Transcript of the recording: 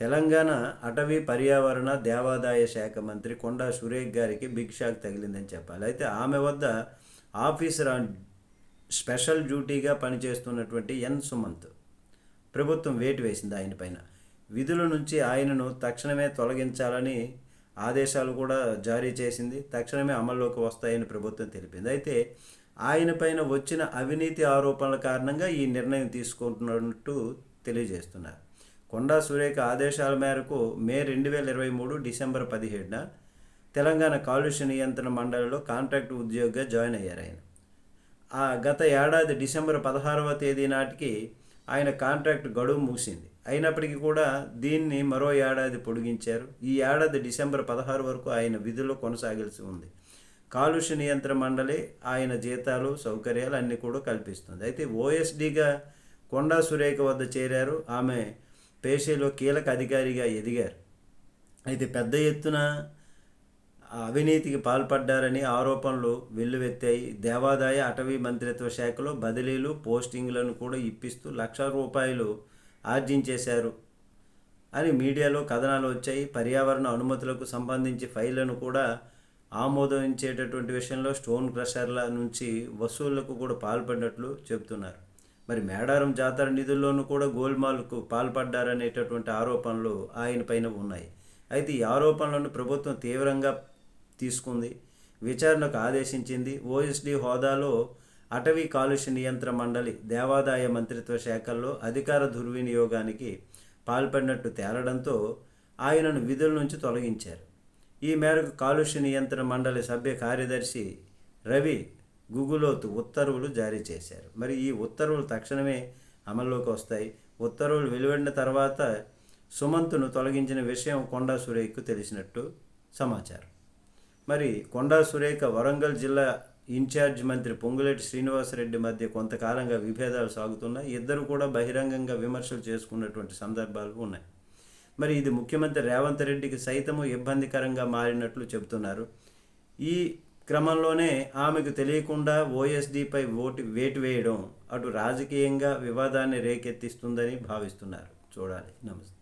తెలంగాణ అటవీ పర్యావరణ దేవాదాయ శాఖ మంత్రి కొండా సురేఖ్ గారికి బిగ్ షాక్ తగిలిందని చెప్పాలి. అయితే ఆమె వద్ద ఆఫీసర్ ఆన్ స్పెషల్ డ్యూటీగా పనిచేస్తున్నటువంటి ఎన్ సుమంత్ ప్రభుత్వం వేటు వేసింది ఆయన పైన. విధుల నుంచి ఆయనను తక్షణమే తొలగించాలని ఆదేశాలు కూడా జారీ చేసింది. తక్షణమే అమల్లోకి వస్తాయని ప్రభుత్వం తెలిపింది. అయితే ఆయన పైన వచ్చిన అవినీతి ఆరోపణల కారణంగా ఈ నిర్ణయం తీసుకుంటున్నట్టు తెలియజేస్తున్నారు. కొండా సురేఖ ఆదేశాల మేరకు మే రెండు వేల ఇరవై మూడు డిసెంబర్ పదిహేడున తెలంగాణ కాలుష్య నియంత్రణ మండలిలో కాంట్రాక్ట్ ఉద్యోగిగా జాయిన్ అయ్యారు ఆయన. ఆ గత ఏడాది డిసెంబర్ పదహారవ తేదీ నాటికి ఆయన కాంట్రాక్ట్ గడువు ముగిసింది. అయినప్పటికీ కూడా దీన్ని మరో ఏడాది పొడిగించారు. ఈ ఏడాది డిసెంబర్ పదహారు వరకు ఆయన విధుల్లో కొనసాగాల్సి ఉంది. కాలుష్య నియంత్రణ మండలి ఆయన జీతాలు సౌకర్యాలు అన్నీ కూడా కల్పిస్తుంది. అయితే ఓఎస్డీగా కొండా సురేఖ వద్ద చేరారు. ఆమె పేషీలో కీలక అధికారిగా ఎదిగారు. అయితే పెద్ద ఎత్తున అవినీతికి పాల్పడ్డారని ఆరోపణలు వెల్లువెత్తాయి. దేవాదాయ అటవీ మంత్రిత్వ శాఖలో బదిలీలు పోస్టింగ్లను కూడా ఇప్పిస్తూ లక్ష రూపాయలు ఆర్జించేశారు అని మీడియాలో కథనాలు వచ్చాయి. పర్యావరణ అనుమతులకు సంబంధించి ఫైళ్ళను కూడా ఆమోదించేటటువంటి విషయంలో స్టోన్ క్రషర్ల నుంచి వసూళ్ళకు కూడా పాల్పడినట్లు చెబుతున్నారు. మరి మేడారం జాతర నిధుల్లోనూ కూడా గోల్మాల్కు పాల్పడ్డారనేటటువంటి ఆరోపణలు ఆయన పైన ఉన్నాయి. అయితే ఈ ఆరోపణలను ప్రభుత్వం తీవ్రంగా తీసుకుంది. విచారణకు ఆదేశించింది ఓఎస్డి హోదాలో అటవీ కాలుష్య నియంత్రణ మండలి దేవాదాయ మంత్రిత్వ శాఖల్లో అధికార దుర్వినియోగానికి పాల్పడినట్టు తేలడంతో ఆయనను విధుల నుంచి తొలగించారు. ఈ మేరకు కాలుష్య నియంత్రణ మండలి సభ్య కార్యదర్శి రవి గుగులోతు ఉత్తర్వులు జారీ చేశారు. మరి ఈ ఉత్తర్వులు తక్షణమే అమల్లోకి వస్తాయి. ఉత్తర్వులు వెలువడిన తర్వాత సుమంత్ను తొలగించిన విషయం కొండా సురేఖకు తెలిసినట్టు సమాచారం. మరి కొండా సురేఖ వరంగల్ జిల్లా ఇన్ఛార్జ్ మంత్రి పొంగులేటి శ్రీనివాసరెడ్డి మధ్య కొంతకాలంగా విభేదాలు సాగుతున్నాయి. ఇద్దరు కూడా బహిరంగంగా విమర్శలు చేసుకున్నటువంటి సందర్భాలు ఉన్నాయి. మరి ఇది ముఖ్యమంత్రి రేవంత్ రెడ్డికి సైతము ఇబ్బందికరంగా మారినట్లు చెబుతున్నారు. ఈ క్రమంలోనే ఆమెకు తెలియకుండా ఓఎస్డీపై ఓటు వేటు వేయడం అటు రాజకీయంగా వివాదాన్ని రేకెత్తిస్తుందని భావిస్తున్నారు. చూడాలి. నమస్తే.